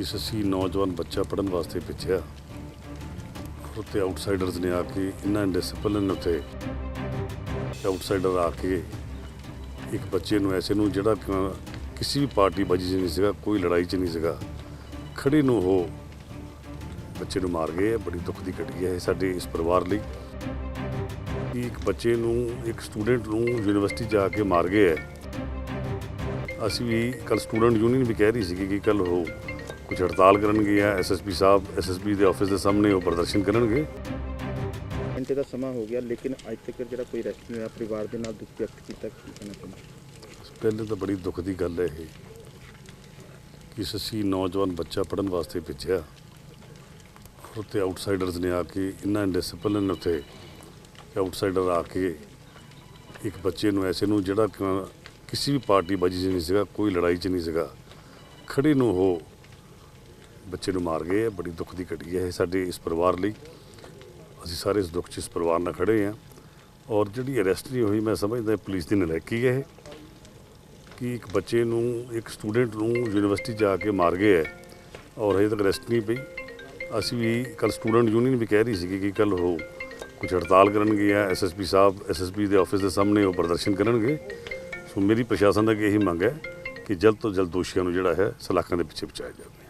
ਕਿ ਸੱਸੀ ਨੌਜਵਾਨ ਬੱਚਾ ਪੜਨ ਵਾਸਤੇ ਭੇਜਿਆ ਉੱਤੇ ਆਊਟਸਾਈਡਰਸ ਨੇ ਆ ਕੇ ਇੰਨਾ ਡਿਸਪਲਿਨ ਉੱਤੇ ਆਊਟਸਾਈਡਰ ਆ ਕੇ ਇੱਕ ਬੱਚੇ ਨੂੰ ਐਸੇ ਨੂੰ ਜਿਹੜਾ ਕਿਸੇ ਵੀ ਪਾਰਟੀ ਬਾਜੀ 'ਚ ਨਹੀਂ ਸੀਗਾ, ਕੋਈ ਲੜਾਈ 'ਚ ਨਹੀਂ ਸੀਗਾ, ਖੜੇ ਨੂੰ ਉਹ ਬੱਚੇ ਨੂੰ ਮਾਰ ਗਏ ਹੈ। ਬੜੀ ਦੁੱਖ ਦੀ ਘਟੀ ਹੈ ਇਹ ਸਾਡੇ ਇਸ ਪਰਿਵਾਰ ਲਈ ਕਿ ਇੱਕ ਬੱਚੇ ਨੂੰ, ਇੱਕ ਸਟੂਡੈਂਟ ਨੂੰ ਯੂਨੀਵਰਸਿਟੀ ਜਾ ਕੇ ਮਾਰ ਗਏ ਹੈ ਅਸੀਂ ਵੀ ਕੱਲ ਸਟੂਡੈਂਟ ਯੂਨੀਅਨ ਵੀ ਕਹਿ ਰਹੀ ਸੀ ਕਿ ਕੱਲ ਉਹ ਕੁਝ ਹੜਤਾਲ ਕਰਨਗੇ ਆ ਐਸਐਸਪੀ ਸਾਹਿਬ ਐਸਐਸਪੀ ਦੇ ਆਫਿਸ ਦੇ ਸਾਹਮਣੇ ਉਹ ਪ੍ਰਦਰਸ਼ਨ ਕਰਨਗੇ? ਘੰਟੇ ਦਾ ਸਮਾਂ ਹੋ ਗਿਆ ਲੇਕਿਨ ਅੱਜ ਤੱਕ ਜਿਹੜਾ ਕੋਈ ਰੈਸਟ ਨਹੀਂ ਹੋਇਆ ਪਰਿਵਾਰ ਦੇ ਨਾਲ ਦੁੱਖ ਵਿਅਕਤ ਕੀਤਾ ਕੀ ਕਹਿਣਾ ਚਾਹੁੰਦੇ ਪਹਿਲੇ ਤਾਂ ਬੜੀ ਦੁੱਖ ਦੀ ਗੱਲ ਹੈ ਇਹ ਕਿ ਸੱਸੀ ਨੌਜਵਾਨ ਬੱਚਾ ਪੜਨ ਵਾਸਤੇ ਭੇਜਿਆ। ਉੱਤੇ ਆਊਟਸਾਈਡਰਸ ਨੇ ਆ ਕੇ ਇੰਨਾ ਡਿਸਪਲਿਨ ਉੱਤੇ ਆਊਟਸਾਈਡਰ ਆ ਕੇ ਇੱਕ ਬੱਚੇ ਨੂੰ ਐਸੇ ਨੂੰ ਜਿਹੜਾ ਕਿ ਕਿਸੇ ਵੀ ਪਾਰਟੀ ਬਾਜੀ 'ਚ ਨਹੀਂ ਸੀਗਾ ਕੋਈ ਲੜਾਈ 'ਚ ਨਹੀਂ ਸੀਗਾ ਖੜੇ ਨੂੰ ਉਹ ਬੱਚੇ ਨੂੰ ਮਾਰ ਗਏ ਹੈ। ਬੜੀ ਦੁੱਖ ਦੀ ਘਟੀ ਹੈ ਇਹ ਸਾਡੇ ਇਸ ਪਰਿਵਾਰ ਲਈ। ਅਸੀਂ ਸਾਰੇ ਇਸ ਦੁੱਖ 'ਚ ਇਸ ਪਰਿਵਾਰ ਨਾਲ ਖੜੇ ਹਾਂ। ਔਰ ਜਿਹੜੀ ਅਰੈਸਟ ਨਹੀਂ ਹੋਈ, ਮੈਂ ਸਮਝਦਾ ਪੁਲਿਸ ਦੀ ਨਲਾਇਕੀ ਹੈ ਕਿ ਇੱਕ ਬੱਚੇ ਨੂੰ, ਇੱਕ ਸਟੂਡੈਂਟ ਨੂੰ ਯੂਨੀਵਰਸਿਟੀ ਜਾ ਕੇ ਮਾਰ ਗਏ ਹੈ। ਔਰ ਹਜੇ ਤੱਕ ਅਰੈਸਟ ਨਹੀਂ ਪਈ। ਅਸੀਂ ਵੀ ਕੱਲ ਸਟੂਡੈਂਟ ਯੂਨੀਅਨ ਵੀ ਕਹਿ ਰਹੀ ਸੀ ਕਿ ਕੱਲ ਉਹ ਕੁਝ ਹੜਤਾਲ ਕਰਨਗੇ ਆ ਐਸਐਸਪੀ ਸਾਹਿਬ ਐਸਐਸਪੀ ਦੇ ਆਫਿਸ ਦੇ ਸਾਹਮਣੇ ਉਹ ਪ੍ਰਦਰਸ਼ਨ ਕਰਨਗੇ। ਸੋ ਮੇਰੀ ਪ੍ਰਸ਼ਾਸਨ ਦਾ ਇਹੀ ਮੰਗ ਹੈ ਕਿ ਜਲਦ ਤੋਂ ਜਲਦ ਦੋਸ਼ੀਆਂ ਨੂੰ ਜਿਹੜਾ ਹੈ ਸਲਾਖਾਂ ਦੇ ਪਿੱਛੇ ਪਹੁੰਚਾਇਆ ਜਾਵੇ।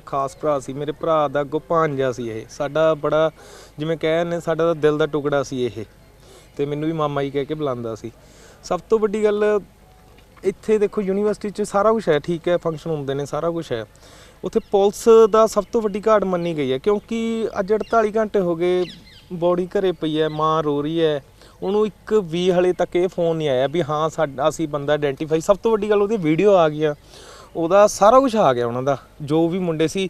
ਖਾਸ ਭਰਾ ਸੀ, ਮੇਰੇ ਭਰਾ ਦਾ ਅੱਗੋਂ ਭਾਂਜਾ ਸੀ ਇਹ। ਸਾਡਾ ਬੜਾ, ਜਿਵੇਂ ਕਹਿ ਨੇ ਸਾਡਾ ਤਾਂ ਦਿਲ ਦਾ ਟੁਕੜਾ ਸੀ ਇਹ। ਤੇ ਮੈਨੂੰ ਵੀ ਮਾਮਾ ਜੀ ਕਹਿ ਕੇ ਬੁਲਾਉਂਦਾ ਸੀ। ਸਭ ਤੋਂ ਵੱਡੀ ਗੱਲ, ਇੱਥੇ ਦੇਖੋ ਯੂਨੀਵਰਸਿਟੀ 'ਚ ਸਾਰਾ ਕੁਝ ਹੈ, ਠੀਕ ਹੈ ਫੰਕਸ਼ਨ ਹੁੰਦੇ ਨੇ, ਸਾਰਾ ਕੁਝ ਹੈ। ਉੱਥੇ ਪੁਲਿਸ ਦਾ ਸਭ ਤੋਂ ਵੱਡੀ ਘਾਟ ਮੰਨੀ ਗਈ ਹੈ, ਕਿਉਂਕਿ ਅੱਜ 48 ਘੰਟੇ ਹੋ ਗਏ, ਬੋਡੀ ਘਰੇ ਪਈ ਹੈ, ਮਾਂ ਰੋ ਰਹੀ ਹੈ। ਉਹਨੂੰ ਇੱਕ ਵੀ ਹਲੇ ਤੱਕ ਇਹ ਫੋਨ ਨਹੀਂ ਆਇਆ ਵੀ ਹਾਂ, ਸਾਡਾ, ਅਸੀਂ ਬੰਦਾ ਆਇਡੈਂਟੀਫਾਈ ਸਭ ਤੋਂ ਵੱਡੀ ਗੱਲ ਉਹਦੀ ਵੀਡੀਓ ਆ ਗਈਆਂ। ਉਹਦਾ ਸਾਰਾ ਕੁਝ ਆ ਗਿਆ ਉਹਨਾਂ ਦਾ, ਜੋ ਵੀ ਮੁੰਡੇ ਸੀ।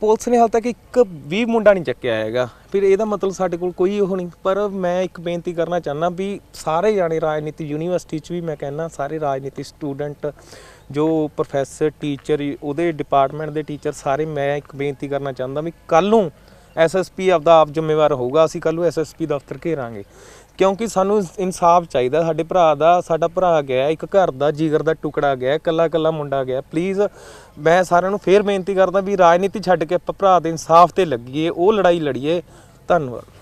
ਪੁਲਿਸ ਨੇ ਹਾਲ ਤੱਕ ਇੱਕ ਵੀ ਮੁੰਡਾ ਨਹੀਂ ਚੱਕਿਆ ਹੈਗਾ। ਫਿਰ ਇਹਦਾ ਮਤਲਬ ਸਾਡੇ ਕੋਲ ਕੋਈ ਉਹ ਨਹੀਂ। ਪਰ ਮੈਂ ਇੱਕ ਬੇਨਤੀ ਕਰਨਾ ਚਾਹੁੰਦਾ ਵੀ ਸਾਰੇ ਜਾਣੇ ਰਾਜਨੀਤੀ ਯੂਨੀਵਰਸਿਟੀ 'ਚ ਵੀ ਮੈਂ ਕਹਿੰਦਾ, ਸਾਰੇ ਰਾਜਨੀਤੀ ਸਟੂਡੈਂਟ, ਜੋ ਪ੍ਰੋਫੈਸਰ ਟੀਚਰ ਉਹਦੇ ਡਿਪਾਰਟਮੈਂਟ ਦੇ ਟੀਚਰ ਸਾਰੇ ਮੈਂ ਇੱਕ ਬੇਨਤੀ ਕਰਨਾ ਚਾਹੁੰਦਾ ਵੀ ਕੱਲ ਨੂੰ ਐਸਐਸਪੀ ਆਪਦਾ ਆਪ ਜ਼ਿੰਮੇਵਾਰ ਹੋਊਗਾ, ਅਸੀਂ ਕੱਲ ਨੂੰ ਐਸਐਸਪੀ ਦਫ਼ਤਰ ਘੇਰਾਂਗੇ। ਕਿਉਂਕਿ ਸਾਨੂੰ ਇਨਸਾਫ ਚਾਹੀਦਾ, ਸਾਡੇ ਭਰਾ ਦਾ, ਸਾਡਾ ਭਰਾ ਗਿਆ, ਇੱਕ ਘਰ ਦਾ ਜੀਗਰ ਦਾ ਟੁਕੜਾ ਗਿਆ ਕੱਲਾ ਕੱਲਾ ਮੁੰਡਾ ਗਿਆ। ਪਲੀਜ਼ ਮੈਂ ਸਾਰਿਆਂ ਨੂੰ ਫੇਰ ਬੇਨਤੀ ਕਰਦਾ ਵੀ ਰਾਜਨੀਤੀ ਛੱਡ ਕੇ ਆਪਾਂ ਭਰਾ ਦੇ ਇਨਸਾਫ ਤੇ ਲੱਗੀਏ, ਉਹ ਲੜਾਈ ਲੜੀਏ। ਧੰਨਵਾਦ।